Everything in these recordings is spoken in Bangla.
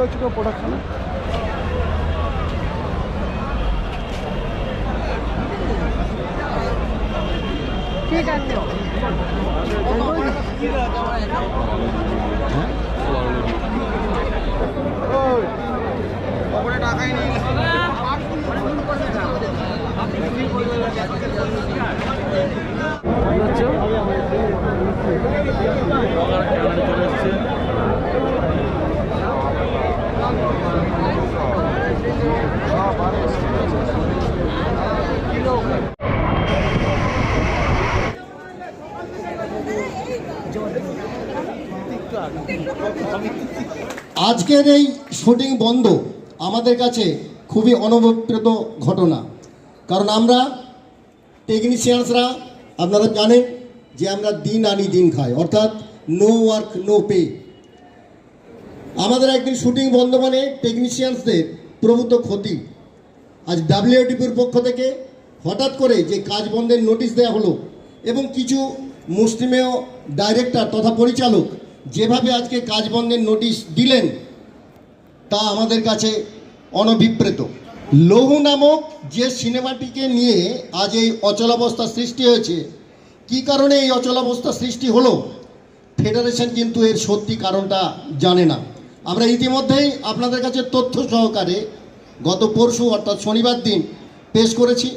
হয়েছিল প্রোডাকশনে ঠিক আছে। আজকের এই শুটিং বন্ধ আমাদের কাছে খুবই অনবপ্রেত ঘটনা। কারণ আমরা টেকনিশিয়ানসরা আপনারা জানেন যে আমরা দিন আনি দিন খাই, অর্থাৎ নো ওয়ার্ক নো পে আমাদের একদিন শুটিং বন্ধ মানে টেকনিশিয়ানসদের প্রভূত ক্ষতি। আজ ডাব্লিউটিপির পক্ষ থেকে হঠাৎ করে যে কাজ বন্ধের নোটিশ দেওয়া হলো এবং কিছু মুসলিমেয় ডাইরেক্টর তথা পরিচালক যেভাবে আজকে কাজ বন্ধের নোটিশ দিলেন, তা আমাদের কাছে অনভিপ্রেত। লৌহ নামক যে সিনেমাটিকে নিয়ে আজ এই অচলাবস্থা সৃষ্টি হয়েছে, কি কারণে এই অচলাবস্থা সৃষ্টি হলো, ফেডারেশন কিন্তু এর সত্যি কারণটা জানে না। আমরা ইতিমধ্যেই আপনাদের কাছে তথ্য সহকারে গত পরশু অর্থাৎ শনিবার দিন পেশ করেছি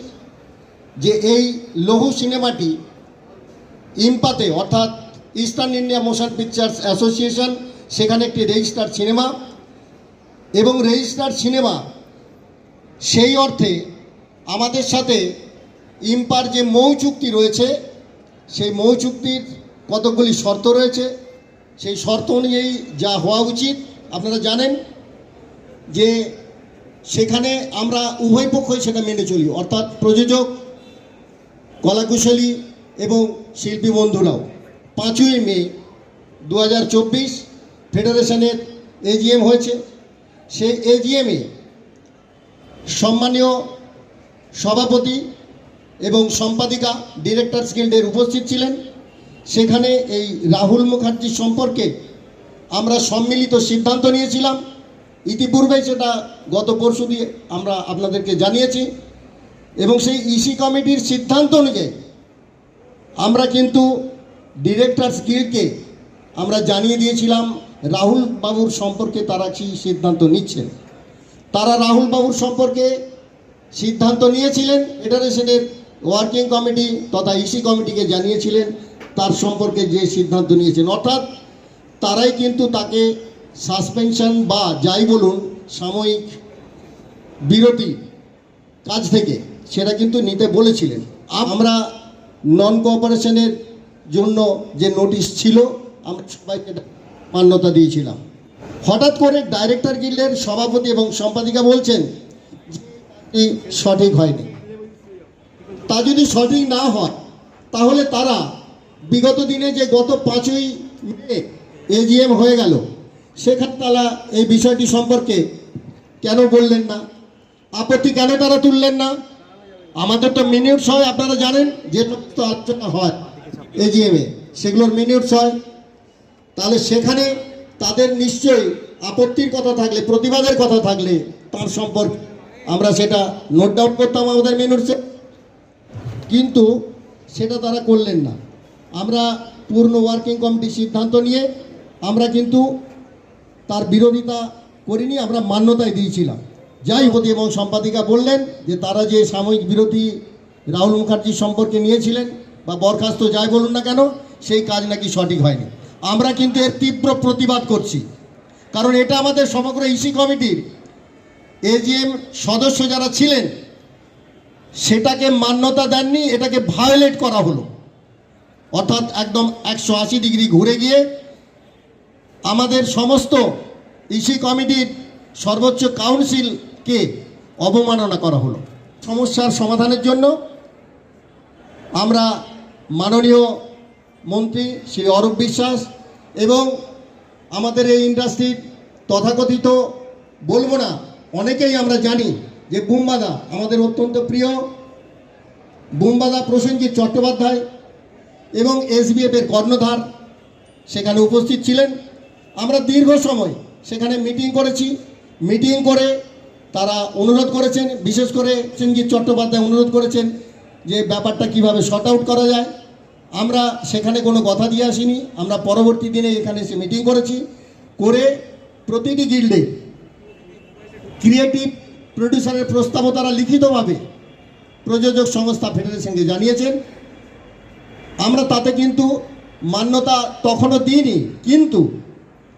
যে এই লৌহ সিনেমাটি ইম্পাতে অর্থাৎ eastern India motion pictures association সেখানে একটি রেজিস্টার সিনেমা এবং রেজিস্টার সিনেমা সেই অর্থে আমাদের সাথে ইম্পার যে মৌ চুক্তি রয়েছে, সেই মৌ চুক্তির কতকগুলি শর্ত রয়েছে, সেই শর্ত অনুযায়ী যা হওয়া উচিত, আপনারা জানেন যে সেখানে আমরা উভয় পক্ষই সেটা মেনে চলি, অর্থাৎ প্রযোজক, কলাকুশলী এবং শিল্পী বন্ধুরাও। পাঁচই মে দু হাজার চব্বিশ ফেডারেশনের এজিএম হয়েছে। সেই এজিএমে সম্মানীয় সভাপতি এবং সম্পাদিকা ডিরেক্টরস গিল্ডের উপস্থিত ছিলেন। সেখানে এই রাহুল মুখার্জি সম্পর্কে আমরা সম্মিলিত সিদ্ধান্ত নিয়েছিলাম। ইতিপূর্বে সেটা গত পরশু দিয়ে আমরা আপনাদেরকে জানিয়েছি এবং সেই ইসি কমিটির সিদ্ধান্ত অনুযায়ী আমরা কিন্তু ডিরেক্টরস গিল্ডকে আমরা জানিয়ে দিয়েছিলাম, রাহুল বাবুর সম্পর্কে তারা কি সিদ্ধান্ত নিচ্ছেন। তারা রাহুল বাবুর সম্পর্কে সিদ্ধান্ত নিয়েছিলেন ফেডারেশনের ওয়ার্কিং কমিটি তথা ইসি কমিটিকে জানিয়েছিলেন, তার সম্পর্কে যে সিদ্ধান্ত নিয়েছেন। অর্থাৎ তারাই কিন্তু তাকে সাসপেনশন বা যাই বলুন সাময়িক বিরতি কাজ থেকে সেটা কিন্তু নিতে বলেছিলেন। আমরা নন কোঅপারেশনের জন্য যে নোটিশ ছিল, আমরা সবাইকে মান্যতা দিয়েছিলাম। হঠাৎ করে ডাইরেক্টর গিল্ডের সভাপতি এবং সম্পাদিকা বলছেন সঠিক হয়নি। তা যদি সঠিক না হয়, তাহলে তারা বিগত দিনে যে গত পাঁচই মে এজিএম হয়ে গেল, সেখানে তারা এই বিষয়টি সম্পর্কে কেন বললেন না? আপত্তি কেন তারা তুললেন না? আমাদের তো মিনিটস হয় আপনারা জানেন যে সমস্ত আলোচনা হয়। এজিএমে সেগুলোর মিনিটস হয় তাহলে সেখানে তাদের নিশ্চয়ই আপত্তির কথা থাকলে, প্রতিবাদের কথা থাকলে তার সম্পর্কে আমরা সেটা নোট ডাউন করতাম আমাদের মিনিটসে কিন্তু সেটা তারা করলেন না। আমরা পূর্ণ ওয়ার্কিং কমিটির সিদ্ধান্ত নিয়ে আমরা কিন্তু তার বিরোধিতা করিনি, আমরা মান্যতায় দিয়েছিলাম। যাই হতে এবং সম্পাদিকা বললেন যে তারা যে সাময়িক বিরতি রাহুল মুখার্জি সম্পর্কে নিয়েছিলেন বা বরখাস্ত যাই বলুন না কেন, সেই কাজ নাকি সঠিক হয়নি। আমরা কিন্তু এর তীব্র প্রতিবাদ করছি। কারণ এটা আমাদের সমগ্র ইসি কমিটির এজিএম সদস্য যারা ছিলেন, সেটাকে মান্যতা দেননি, এটাকে ভায়োলেট করা হলো। অর্থাৎ একদম একশো আশি ডিগ্রি ঘুরে গিয়ে আমাদের সমস্ত ইসি কমিটির সর্বোচ্চ কাউন্সিলকে অবমাননা করা হলো। সমস্যার সমাধানের জন্য আমরা মাননীয় মন্ত্রী শ্রী অরূপ বিশ্বাস এবং আমাদের এই ইন্ডাস্ট্রির তথাকথিত বলব না, অনেকেই আমরা জানি যে বুম্বাদা আমাদের অত্যন্ত প্রিয়। বুম্বাদা প্রসেনজিৎ চট্টোপাধ্যায় এবং এসবিএফ এর কর্ণধার সেখানে উপস্থিত ছিলেন। আমরা দীর্ঘ সময় সেখানে মিটিং করেছি। মিটিং করে তারা অনুরোধ করেছেন, বিশেষ করে সেনজিৎ চট্টোপাধ্যায় অনুরোধ করেছেন যে ব্যাপারটা কীভাবে শর্ট আউট করা যায়। আমরা সেখানে কোনো কথা দিয়ে আসিনি। আমরা পরবর্তী দিনে এখানে এসে মিটিং করেছি। করে প্রতিটি গিল্ডে ক্রিয়েটিভ প্রডিউসারের প্রস্তাবও তারা লিখিতভাবে প্রযোজক সংস্থা ফেডারেশনকে জানিয়েছেন। আমরা তাতে কিন্তু মান্যতা তখনও দিইনি। কিন্তু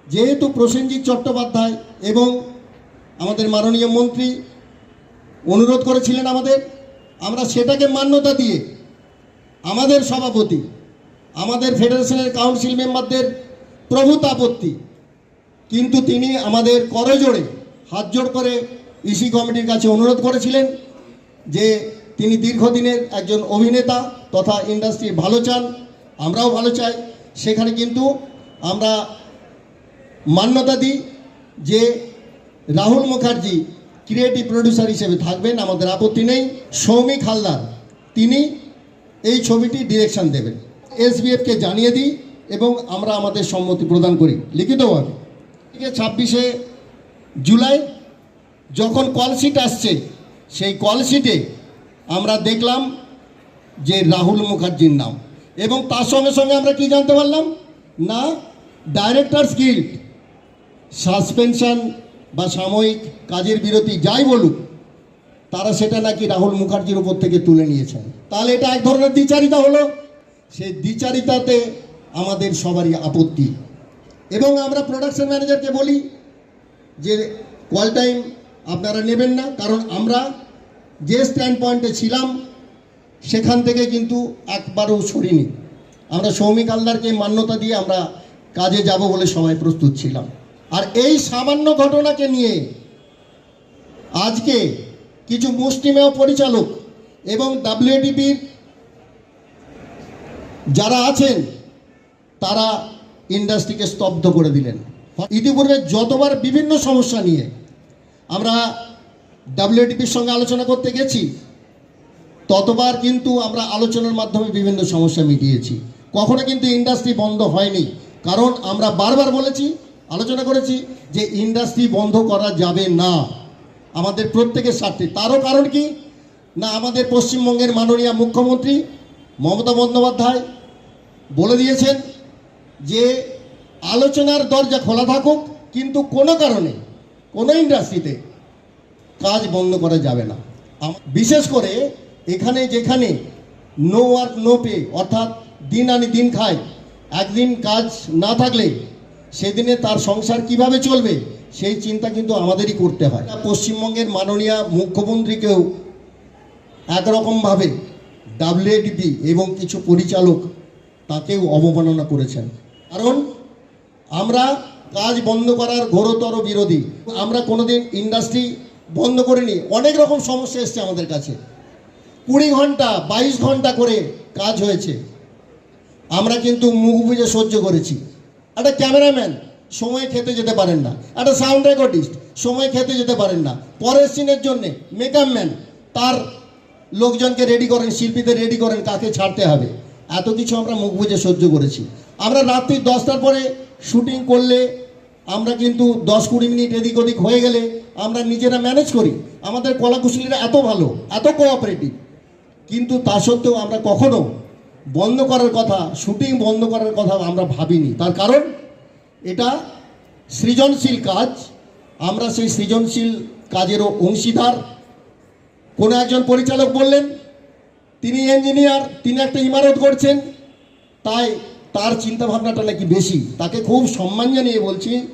যেহেতু প্রসেনজিৎ চট্টোপাধ্যায় এবং আমাদের মাননীয় মন্ত্রী অনুরোধ করেছিলেন আমাদের, আমরা সেটাকে মান্যতা দিয়ে আমাদের সভাপতি, আমাদের ফেডারেশনের কাউন্সিল মেম্বারদের প্রভূত আপত্তি কিন্তু তিনি আমাদের করজোড়ে হাত জোড় করে ইসি কমিটির কাছে অনুরোধ করেছিলেন যে তিনি দীর্ঘদিনের একজন অভিনেতা তথা ইন্ডাস্ট্রি ভালো চান, আমরাও ভালো চাই। সেখানে কিন্তু আমরা মান্যতা দিই যে রাহুল মুখার্জি ক্রিয়েটিভ প্রডিউসার হিসেবে থাকবেন, আমাদের আপত্তি নেই। সৌমিক হালদার, তিনি এই ছবিটি ডিরেকশন দেবেন এসবিএফকে জানিয়ে দিই এবং আমরা আমাদের সম্মতি প্রদান করি। লিখিতভাবে। ছাব্বিশে জুলাই যখন কলশিট আসছে, সেই কলশিটে আমরা দেখলাম যে রাহুল মুখার্জির নাম। এবং তার সঙ্গে সঙ্গে আমরা কি জানতে পারলাম? না ডাইরেক্টরস গিল্ড সাসপেনশন বা সাময়িক কাজের বিরতি যাই বলুক তারা সেটা নাকি রাহুল মুখার্জির উপর থেকে তুলে নিয়েছেন তাহলে এটা এক ধরনের দ্বিচারিতা হলো। সেই দ্বিচারিতাতে আমাদের সবারই আপত্তি। এবং আমরা প্রোডাকশন ম্যানেজারকে বলি যে কল টাইম আপনারা নেবেন না, কারণ আমরা যে স্ট্যান্ড পয়েন্টে ছিলাম, সেখান থেকে কিন্তু একবারও সরিনি। আমরা সৌমিক হালদারকে মান্যতা দিয়ে আমরা কাজে যাব বলে সবাই প্রস্তুত ছিলাম। আর এই সামান্য ঘটনাকে নিয়ে আজকে কিছু মুষ্টিমেয় পরিচালক এবং ডাব্লিউডিপির যারা আছেন, তারা ইন্ডাস্ট্রিকে স্তব্ধ করে দিলেন। ইতিপূর্বে যতবার বিভিন্ন সমস্যা নিয়ে আমরা ডাব্লিউডিপির সঙ্গে আলোচনা করতে গেছি, ততবার কিন্তু আমরা আলোচনার মাধ্যমে বিভিন্ন সমস্যা মিটিয়েছি। কখনো কিন্তু ইন্ডাস্ট্রি বন্ধ হয়নি, কারণ আমরা বারবার বলেছি, আলোচনা করেছি যে ইন্ডাস্ট্রি বন্ধ করা যাবে না। আমাদের প্রত্যেকের স্বার্থে তারও কারণ কি? না, আমাদের পশ্চিমবঙ্গের মাননীয় মুখ্যমন্ত্রী মমতা বন্দ্যোপাধ্যায় বলে দিয়েছেন যে, আলোচনার দরজা খোলা থাকুক, কিন্তু কোনো কারণে, কোনো ইন্ডাস্ট্রিতে কাজ বন্ধ করা যাবে না। বিশেষ করে এখানে যেখানে নো ওয়ার্ক নো পে অর্থাৎ দিন আনি দিন খায়, একদিন কাজ না থাকলে সেদিনে তার সংসার কীভাবে চলবে, সেই চিন্তা কিন্তু আমাদেরই করতে হয়। পশ্চিমবঙ্গের মাননীয় মুখ্যমন্ত্রীকেও একরকমভাবে ডাব্লিউডিপি এবং কিছু পরিচালক তাকেও অবমাননা করেছেন। কারণ আমরা কাজ বন্ধ করার ঘোরতর বিরোধী। আমরা কোনোদিন ইন্ডাস্ট্রি বন্ধ করিনি, অনেক রকম সমস্যা এসছে আমাদের কাছে। কুড়ি ঘণ্টা, বাইশ ঘণ্টা করে কাজ হয়েছে। আমরা কিন্তু মুখ বুঝে সহ্য করেছি। একটা ক্যামেরাম্যান, সময় খেতে যেতে পারেন না। একটা সাউন্ড রেকর্ডিস্ট, সময় খেতে যেতে পারেন না। পরের সিনের জন্যে মেকআপ ম্যান, তার লোকজনকে রেডি করেন, শিল্পীদের রেডি করেন, কাকে ছাড়তে হবে। এত কিছু আমরা মুখ বুঝে সহ্য করেছি। আমরা রাত্রি দশটার পরে শুটিং করলে আমরা কিন্তু দশ কুড়ি মিনিট এদিক ওদিক হয়ে গেলে আমরা নিজেরা ম্যানেজ করি। আমাদের কলাকুশলীরা এত ভালো, এত কোঅপারেটিভ কিন্তু তা সত্ত্বেও আমরা কখনো বন্ধ করার কথা, শুটিং বন্ধ করার কথা আমরা ভাবিনি। তার কারণ, এটা সৃজনশীল কাজ। আমরা সেই সৃজনশীল কাজেরও অংশীদার। কোনো একজন পরিচালক বললেন, তিনি ইঞ্জিনিয়ার, তিনি একটা ইমারত করছেন তাই তার চিন্তা ভাবনাটা নাকি বেশি। তাকে খুব সম্মান জানিয়ে বলছি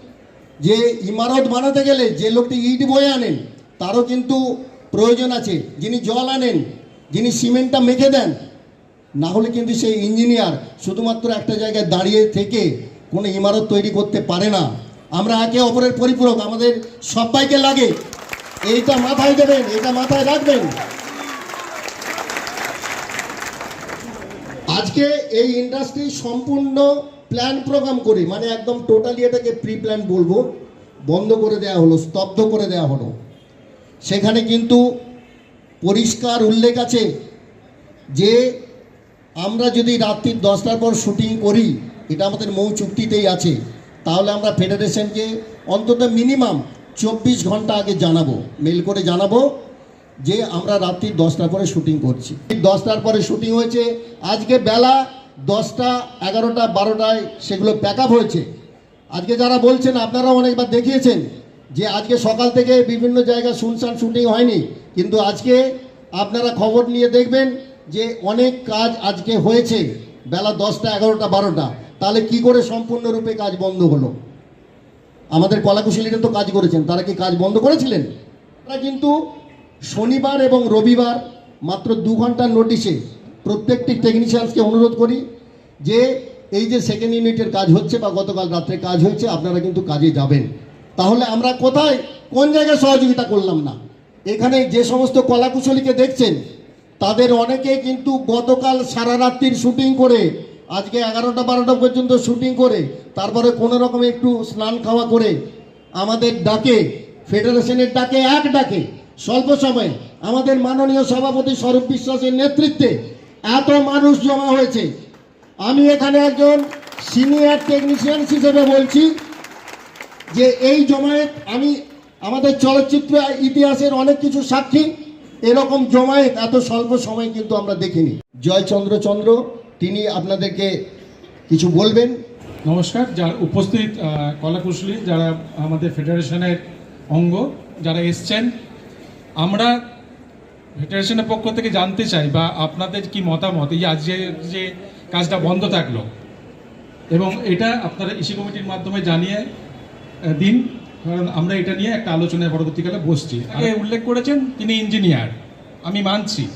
যে, ইমারত বানাতে গেলে যে লোকটি ইট বয়ে আনেন, তারও কিন্তু প্রয়োজন আছে। যিনি জল আনেন, যিনি সিমেন্টটা মেখে দেন না হলে কিন্তু সেই ইঞ্জিনিয়ার শুধুমাত্র একটা জায়গায় দাঁড়িয়ে থেকে কোনো ইমারত তৈরি করতে পারে না। আমরা একে অপরের পরিপূরক, আমাদের সবাইকে লাগে। এইটা মাথায় দেবেন, এটা মাথায় রাখবেন। আজকে এই ইন্ডাস্ট্রি সম্পূর্ণ প্ল্যান প্রোগ্রাম করে মানে একদম টোটালি এটাকে প্রি প্ল্যান বলব। বন্ধ করে দেওয়া হলো, স্তব্ধ করে দেওয়া হলো। সেখানে কিন্তু পরিষ্কার উল্লেখ আছে যে আমরা যদি রাত্রির দশটার পর শুটিং করি, এটা আমাদের মৌ চুক্তিতেই আছে, তাহলে আমরা ফেডারেশনকে অন্তত মিনিমাম চব্বিশ ঘণ্টা আগে জানাব, মেল করে জানাব যে আমরা রাত্রি দশটার পরে শুটিং করছি। দশটার পরে শুটিং হয়েছে, আজকে বেলা দশটা, এগারোটা, বারোটায় সেগুলো প্যাক আপ হয়েছে। আজকে যারা বলছেন আপনারা অনেকবার দেখিয়েছেন যে আজকে সকাল থেকে বিভিন্ন জায়গায় শুনশান শুটিং হয়নি, কিন্তু আজকে আপনারা খবর নিয়ে দেখবেন যে অনেক কাজ আজকে হয়েছে, বেলা দশটা, এগারোটা, বারোটা, তাহলে কি করে সম্পূর্ণরূপে কাজ বন্ধ হলো? আমাদের কলাকুশলীরা তো কাজ করেছেন, তারা কি কাজ বন্ধ করেছিলেন? তারা কিন্তু শনিবার এবং রবিবার মাত্র দু ঘণ্টার নোটিশে প্রত্যেকটি টেকনিশিয়ানসকে অনুরোধ করি যে, এই যে সেকেন্ড ইউনিটের কাজ হচ্ছে বা গতকাল রাত্রে কাজ হয়েছে, আপনারা কিন্তু কাজে যাবেন। তাহলে আমরা কোথায়, কোন জায়গায় সহযোগিতা করলাম না? এখানে যে সমস্ত কলাকুশলীকে দেখছেন তাদের অনেকে কিন্তু গতকাল সারা রাত্রির শুটিং করে, আজকে এগারোটা বারোটা পর্যন্ত শুটিং করে, তারপরে কোনো রকমে একটু স্নান খাওয়া করে, আমাদের ডাকে, ফেডারেশনের ডাকে, এক ডাকে, স্বল্প সময়ে, আমাদের মাননীয় সভাপতি স্বরূপ বিশ্বাসের নেতৃত্বে এত মানুষ জমা হয়েছে। আমি এখানে একজন সিনিয়র টেকনিশিয়ান হিসেবে বলছি যে এই জমায়েত আমি, আমাদের চলচ্চিত্র ইতিহাসের অনেক কিছু সাক্ষী এরকম জমায়েত, এত স্বল্প সময় কিন্তু আমরা দেখিনি। জয়চন্দ্র চন্দ্র, তিনি আপনাদেরকে কিছু বলবেন? নমস্কার, যার উপস্থিত কলাকুশলী, যারা আমাদের ফেডারেশনের অঙ্গ, যারা এসছেন, আমরা ফেডারেশনের পক্ষ থেকে জানতে চাই বা আপনাদের কি মতামত, এই আজ যে যে কাজটা বন্ধ থাকল। এবং এটা আপনারা ইসি কমিটির মাধ্যমে জানিয়ে দিন কারণ আমরা এটা নিয়ে একটা আলোচনায় পরবর্তীকালে বসছি। আগে উল্লেখ করেছেন? তিনি ইঞ্জিনিয়ার আমি মানছি।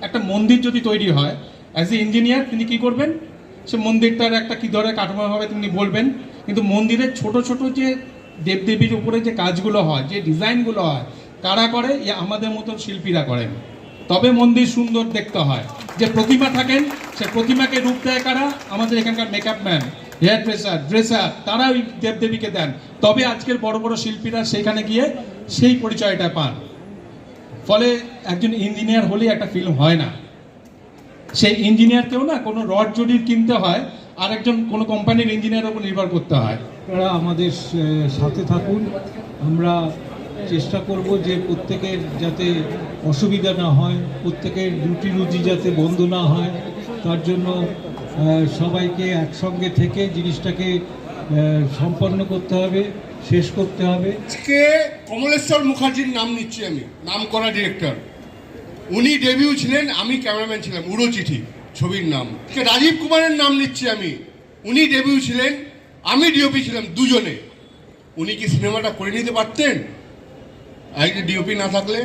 একটা মন্দির যদি তৈরি হয় অ্যাজ এ ইঞ্জিনিয়ার তিনি কি করবেন? সে মন্দিরটার একটা কি ধরনের কাঠামো হবে তিনি বলবেন। কিন্তু মন্দিরের ছোট ছোট যে দেবদেবীর উপরে যে কাজগুলো হয় যে ডিজাইনগুলো হয় কারা করে? এ আমাদের মতন শিল্পীরা করেন। তবে মন্দির সুন্দর দেখতে হয়। যে প্রতিমা থাকেন সে প্রতিমাকে রূপ দেয় কারা? আমাদের এখানকার makeup man hair dresser dresser তারা ওই দেবদেবীকে দেন। তবে আজকের বড় বড় শিল্পীরা সেখানে গিয়ে সেই পরিচয়টা পান। ফলে একজন ইঞ্জিনিয়ার হলেই একটা ফিল্ম হয় না। সেই ইঞ্জিনিয়ারকেও না, কোনো রড জডির কিনতে হয় আর একজন কোনো কোম্পানির ইঞ্জিনিয়ারের উপর নির্ভর করতে হয়। আপনারা আমাদের সাথে থাকুন। আমরা চেষ্টা করব যে প্রত্যেকের যাতে অসুবিধা না হয়, প্রত্যেকের রুটি রুজি যাতে বন্ধ না হয়, তার জন্য সবাইকে একসঙ্গে থেকে জিনিসটাকে সম্পন্ন করতে হবে, শেষ করতে হবে। আজকে কমলেশ্বর মুখার্জির নাম নিচ্ছি আমি, নাম করা ডিরেক্টর উনি ডেবিউ ছিলেন, আমি ক্যামেরাম্যান ছিলাম উড়ো চিঠি ছবির নাম। রাজীব কুমারের নাম নিচ্ছি আমি, উনি ডেবিউ ছিলেন, আমি ডিওপি ছিলাম দুজনে। উনি কি সিনেমাটা করে নিতে পারতেন? আজকে ডিওপি না থাকলে?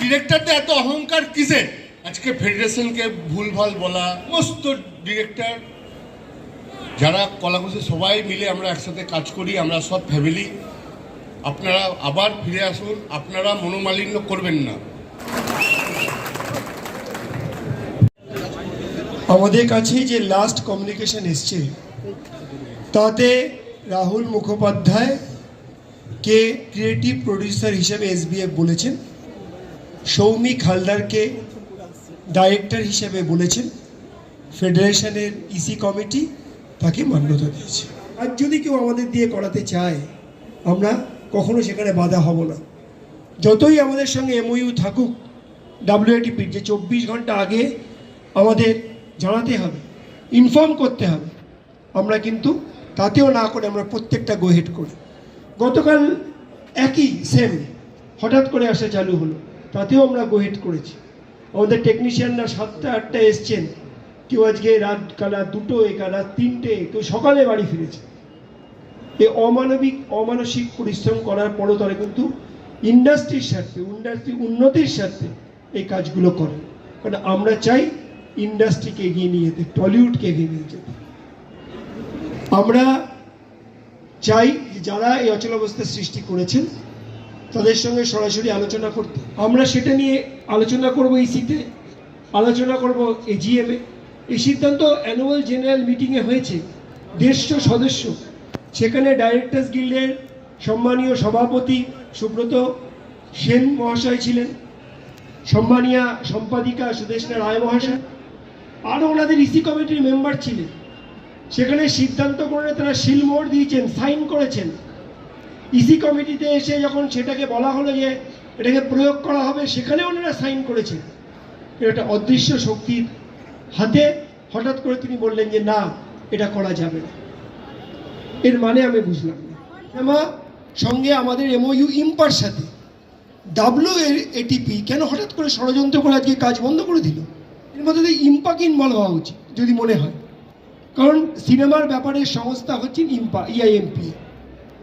ডিরেক্টরটা এত অহংকার কিসের? আজকে ফেডারেশনকে ভুলভাল বলা, সমস্ত ডিরেক্টর যারা কলাকুশি সবাই মিলে আমরা একসাথে কাজ করি, আমরা সব ফ্যামিলি আপনারা আবার ফিরে আসুন, আপনারা মনোমালিন্য করবেন না। আমাদের কাছে যে লাস্ট কমিউনিকেশন এসছে, তাতে রাহুল মুখোপাধ্যায় কে ক্রিয়েটিভ প্রডিউসার হিসেবে এসবিএফ বলেছেন, সৌমিক হালদারকে ডাইরেক্টর হিসেবে বলেছেন, ফেডারেশনের ইসি কমিটি তাকে মান্যতা দিয়েছে। আর যদি কেউ আমাদের দিয়ে করাতে চায়, আমরা কখনো সেখানে বাধা হব না। যতই আমাদের সঙ্গে এমওইউ থাকুক ডাব্লিউএটিপির যে চব্বিশ ঘণ্টা আগে আমাদের জানাতে হবে ইনফর্ম করতে হবে, আমরা কিন্তু তাতেও না করে আমরা প্রত্যেকটা গোহেড করি। গতকাল একই সেম হঠাৎ করে আসা চালু হলো, তাতেও আমরা গোহেড করেছি। আমাদের টেকনিশিয়ানরা সাতটা, আটটা এসছেন। কেউ আজকে রাত কালা দুটো, এ কালা তিনটে, কেউ সকালে বাড়ি ফিরেছে। এই অমানবিক, অমানসিক পরিশ্রম করার পরও তারা কিন্তু ইন্ডাস্ট্রির স্বার্থে, ইন্ডাস্ট্রি উন্নতির স্বার্থে এই কাজগুলো করে। কারণ আমরা চাই ইন্ডাস্ট্রিকে এগিয়ে নিয়ে যেতে, টলিউডকে এগিয়ে নিয়ে যেতে। আমরা চাই যারা এই অচলাবস্থার সৃষ্টি করেছেন তাদের সঙ্গে সরাসরি আলোচনা করতে। আমরা সেটা নিয়ে আলোচনা করব ইসিতে, আলোচনা করব এজিএমে এই সিদ্ধান্ত অ্যানুয়াল জেনারেল মিটিংয়ে হয়েছে। দেড়শো সদস্য। সেখানে ডাইরেক্টর্স গিল্ডের সম্মানীয় সভাপতি সুব্রত সেন মহাশয় ছিলেন। সম্মানীয় সম্পাদিকা সুদেশনা রায় মহাশয়। আরও ওনাদের ইসি কমিটির মেম্বার ছিলেন। সেখানে সিদ্ধান্ত করে তারা শিলমোহর দিয়েছেন সাইন করেছেন। ইসি কমিটিতে এসে যখন সেটাকে বলা হলো যে এটাকে প্রয়োগ করা হবে সেখানে ওনারা সাইন করেছেন। এটা অদৃশ্য শক্তির হাতে হঠাৎ করে তিনি বললেন যে, না, এটা করা যাবে না। এর মানে আমি বুঝলাম না। সঙ্গে আমাদের এমওইউ ইম্পার সাথে ডাব্লিউ এটিপি কেন হঠাৎ করে ষড়যন্ত্র করে আজকে কাজ বন্ধ করে দিল? এর মধ্যে ইম্পাকে ইনভলভ হওয়া উচিত, যদি মনে হয়। কারণ সিনেমার ব্যাপারে সংস্থা হচ্ছে ইম্পা ইআইএমপি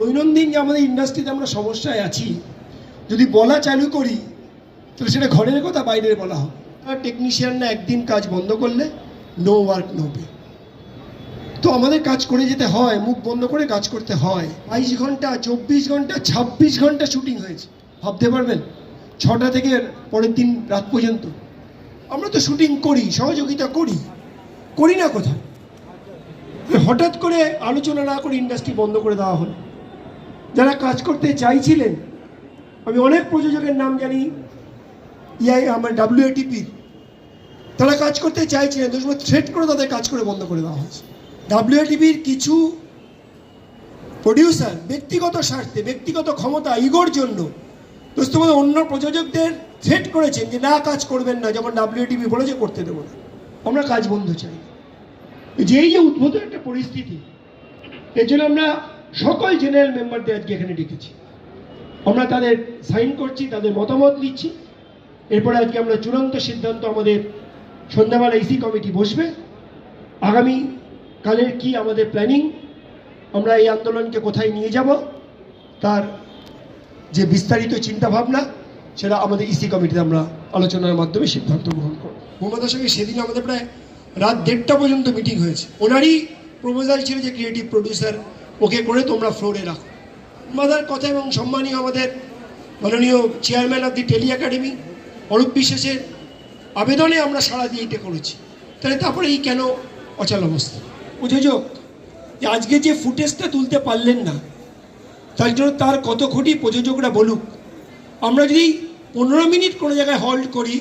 দৈনন্দিন যে আমাদের ইন্ডাস্ট্রিতে আমরা সমস্যায় আছি, যদি বলা চালু করি, তাহলে সেটা ঘরের কথা বাইরের বলা হবে টেকনিশিয়ানরা একদিন কাজ বন্ধ করলে নো ওয়ার্ক নো পে তো আমাদের কাজ করে যেতে হয়, মুখ বন্ধ করে কাজ করতে হয়। বাইশ ঘণ্টা, চব্বিশ ঘণ্টা, ছাব্বিশ ঘণ্টা শুটিং হয়েছে। ভাবতে পারবেন? ছটা থেকে পরের দিন রাত পর্যন্ত। আমরা তো শুটিং করি, সহযোগিতা করি। করি না কোথায়? হঠাৎ করে আলোচনা না করে ইন্ডাস্ট্রি বন্ধ করে দেওয়া হলো। যারা কাজ করতে চাইছিলেন, আমি অনেক প্রযোজকের নাম জানি ইআই আমার ডাব্লিউএটিপির তারা কাজ করতে চাইছিলেন সময় থ্রেট করে তাদের কাজ করে বন্ধ করে দেওয়া হয়েছে। ডাব্লিউএটিপির কিছু প্রডিউসার ব্যক্তিগত স্বার্থে, ব্যক্তিগত ক্ষমতা, ইগোর জন্য, দোস্ত অন্য প্রযোজকদের থ্রেট করেছেন যে না, কাজ করবেন না, যখন ডাব্লিউটিভি বলেছে করতে দেবো না। আমরা কাজ বন্ধ চাই। যে, এই যে উদ্ভূত একটা পরিস্থিতি, এর জন্য আমরা সকল জেনারেল মেম্বারদের আজকে এখানে ডেকেছি। আমরা তাদের সাইন করছি, তাদের মতামত নিচ্ছি এরপরে আজকে আমরা চূড়ান্ত সিদ্ধান্ত আমাদের সন্ধ্যাবেলা ইসি কমিটি বসবে। আগামী কালের কি আমাদের প্ল্যানিং আমরা এই আন্দোলনকে কোথায় নিয়ে যাব, তার যে বিস্তারিত চিন্তা ভাবনা সেটা আমাদের ইসি কমিটিতে আমরা আলোচনার মাধ্যমে সিদ্ধান্ত গ্রহণ করব। মমতার সঙ্গে সেদিন আমাদের প্রায় রাত দেড়টা পর্যন্ত মিটিং হয়েছে। ওনারই প্রপোজাল ছিল যে ক্রিয়েটিভ প্রডিউসার ওকে করে তোমরা ফ্লোরে রাখো। মাদার কথা এবং সম্মানীয় আমাদের মাননীয় chairman of the tele academy Arup বিশ্বাসের আবেদনে আমরা সাড়া দিয়ে এটা করেছি। তাহলে তারপরে এই কেন অচল অবস্থা? প্রযোজক যে আজকে যে ফুটেজটা তুলতে পারলেন না, তার জন্য তার কত কোটি প্রযোজকরা বলুক। আমরা যদি পনেরো মিনিট কোনো জায়গায় হল্ট করি,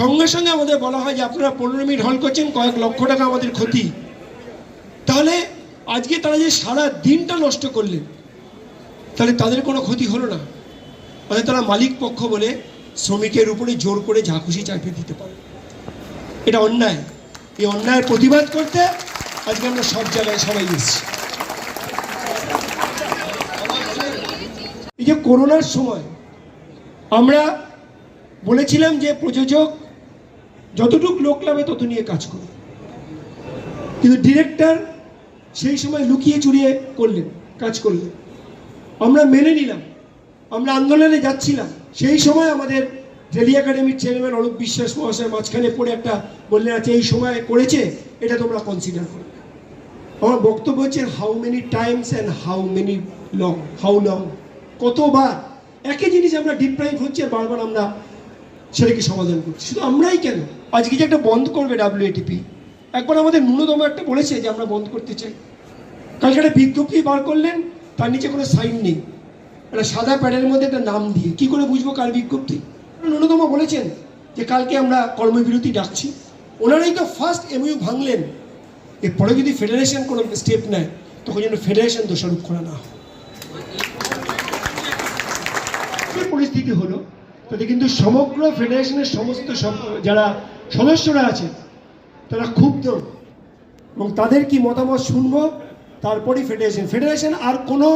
সঙ্গে সঙ্গে আমাদের বলা হয় যে আপনারা পনেরো মিনিট হল্ট করছেন, কয়েক লক্ষ টাকা আমাদের ক্ষতি। তাহলে আজকে তারা যে সারা দিনটা নষ্ট করলেন, তাহলে তাদের কোনো ক্ষতি হলো না। মানে তারা মালিক পক্ষ বলে শ্রমিকের উপরে জোর করে খুশি চাপিয়ে দিতে পারে। এটা অন্যায়। এই অন্যায়ের প্রতিবাদ করতে আজকে আমরা সব জায়গায় সবাই এসেছি। এই যে করোনার সময়, আমরা বলেছিলাম যে প্রযোজক যতটুক লোক লাভে তত নিয়ে কাজ করে কিন্তু ডিরেক্টর সেই সময় লুকিয়ে চুরিয়ে করলেন, কাজ করলেন। আমরা মেনে নিলাম, আমরা আন্দোলনে যাচ্ছিলাম। সেই সময় আমাদের টেলি একাডেমির চেয়ারম্যান অরূপ বিশ্বাস মহাশয় মাঝখানে পড়ে একটা বললেন আছে এই সময় করেছে, এটা তোমরা কনসিডার করো। আমার বক্তব্য হচ্ছে how many times and how many long how long কতবার? একই জিনিস আমরা ডিপ্রাইভ হচ্ছে আর বারবার আমরা সেটাকে সমাধান করছি। শুধু আমরাই কেন? আজকে যে একটা বন্ধ করবে ডাব্লিউএটিপি একবার আমাদের ন্যূনতম একটা বলেছে যে আমরা বন্ধ করতে চাই। কালকে একটা বিজ্ঞপ্তি বার করলেন, তার নিচে কোনো সাইন নেই। একটা সাদা প্যাডের মধ্যে একটা নাম দিয়ে। কি করে বুঝব কার বিজ্ঞপ্তি? ন্যূনতম বলেছেন যে কালকে আমরা কর্মবিরতি ডাকছি। ওনারাই তো ফার্স্ট এমইউ ভাঙলেন। এরপরে যদি ফেডারেশন কোনো স্টেপ নেয়, তখন যেন ফেডারেশন দোষারোপ করা না হয়। পরিস্থিতি হলো? তাতে কিন্তু সমগ্র ফেডারেশনের সমস্ত যারা সদস্যরা আছেন তারা ক্ষুব্ধ এবং তাদের কি মতামত শুনব? তারপরেই ফেডারেশন ফেডারেশন আর কোনো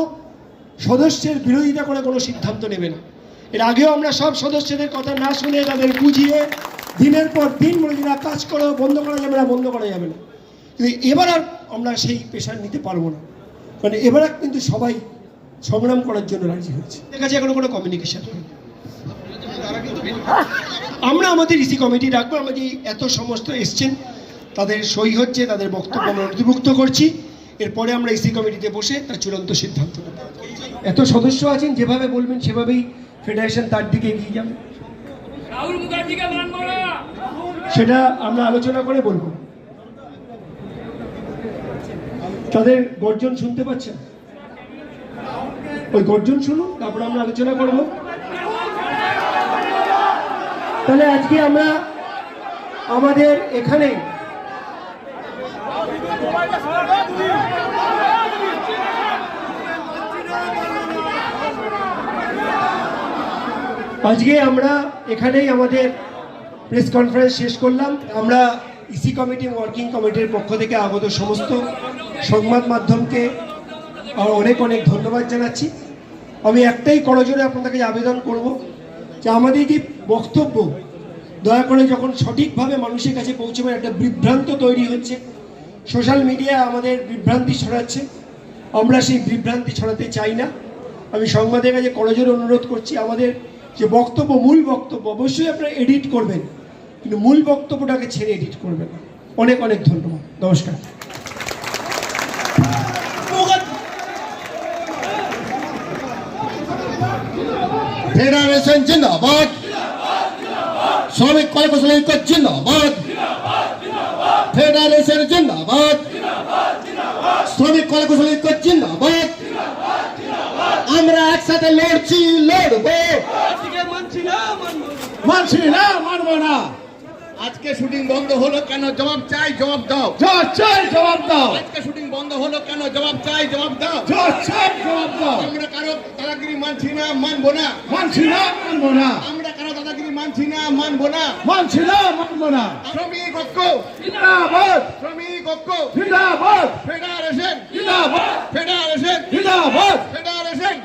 সদস্যের বিরোধিতা করে কোনো সিদ্ধান্ত নেবে না। এর আগেও আমরা সব সদস্যদের কথা না শুনে তাদের বুঝিয়ে দিনের পর দিন বলে না কাজ করো, বন্ধ করা যাবে না, বন্ধ করা যাবে না। কিন্তু এবার আর আমরা সেই প্রেশার নিতে পারব না। মানে এবার কিন্তু সবাই সংগ্রাম করার জন্য রাজি হয়েছে। এর কাছে এখনও কোনো কমিউনিকেশন হয়নি। আমরা আমাদের ইসি কমিটি রাখব আমরা যে এত সমস্ত এসছেন। তাদের সই হচ্ছে তাদের বক্তব্য আমরা নথিভুক্ত করছি। এরপরে আমরা ইসি কমিটিতে বসে তার চূড়ান্ত সিদ্ধান্ত নেব। এত সদস্য আছেন যেভাবে বলবেন সেভাবেই ফেডারেশন তার দিকে এগিয়ে যাবে। সেটা আমরা আলোচনা করে বলব। তাদের গর্জন শুনতে পাচ্ছেন? ওই গর্জন শুনুন তারপর আমরা আলোচনা করব। তাহলে আজকে আমরা আমাদের এখানে আজকে আমরা এখানেই আমাদের প্রেস কনফারেন্স শেষ করলাম। আমরা ইসি কমিটি, ওয়ার্কিং কমিটির পক্ষ থেকে আগত সমস্ত সংবাদ মাধ্যমকে অনেক অনেক ধন্যবাদ জানাচ্ছি। আমি একটাই করজোরে আপনাদেরকে আবেদন করব যে আমাদের যে বক্তব্য, দয়া করে যখন সঠিকভাবে মানুষের কাছে পৌঁছবে একটা বিভ্রান্ত তৈরি হচ্ছে। সোশ্যাল মিডিয়া আমাদের বিভ্রান্তি ছড়াচ্ছে। আমরা সেই বিভ্রান্তি ছড়াতে চাই না। আমি সংবাদের কাছে করজোরে অনুরোধ করছি, আমাদের যে বক্তব্য, মূল বক্তব্য, অবশ্যই আপনারা এডিট করবেন, কিন্তু মূল বক্তব্যটাকে ছেড়ে এডিট করবেন না। অনেক অনেক ধন্যবাদ। নমস্কার। ফেডারেশন জিন্দাবাদ। শ্রমিক ঐক্য জিন্দাবাদ। ফেডারেশন জিন্দাবাদ। শ্রমিক কর্মচারী ঐক্য জিন্দাবাদ। আমরা একসাথে লড়ছি লড়বো। মানছি না মানবো না। আজকে শুটিং বন্ধ হলো কেন? জবাব চাই জবাব দাও। জবাব চাই জবাব দাও। আজকে শুটিং বন্ধ হলো কেন? জবাব চাই জবাব দাও। জবাব চাই জবাব দাও। আমরা কারও দাদাগিরি মানছি না মানবো না। মানছি না মানবো না। আমরা কারও দাদাগিরি মানছি না মানবো না। মানছি না মানবো না। শ্রমিক ঐক্য। জিন্দাবাদ। শ্রমিক ঐক্য। জিন্দাবাদ। ফেডারেশন। জিন্দাবাদ। ফেডারেশন। জিন্দাবাদ। ফেডারেশন।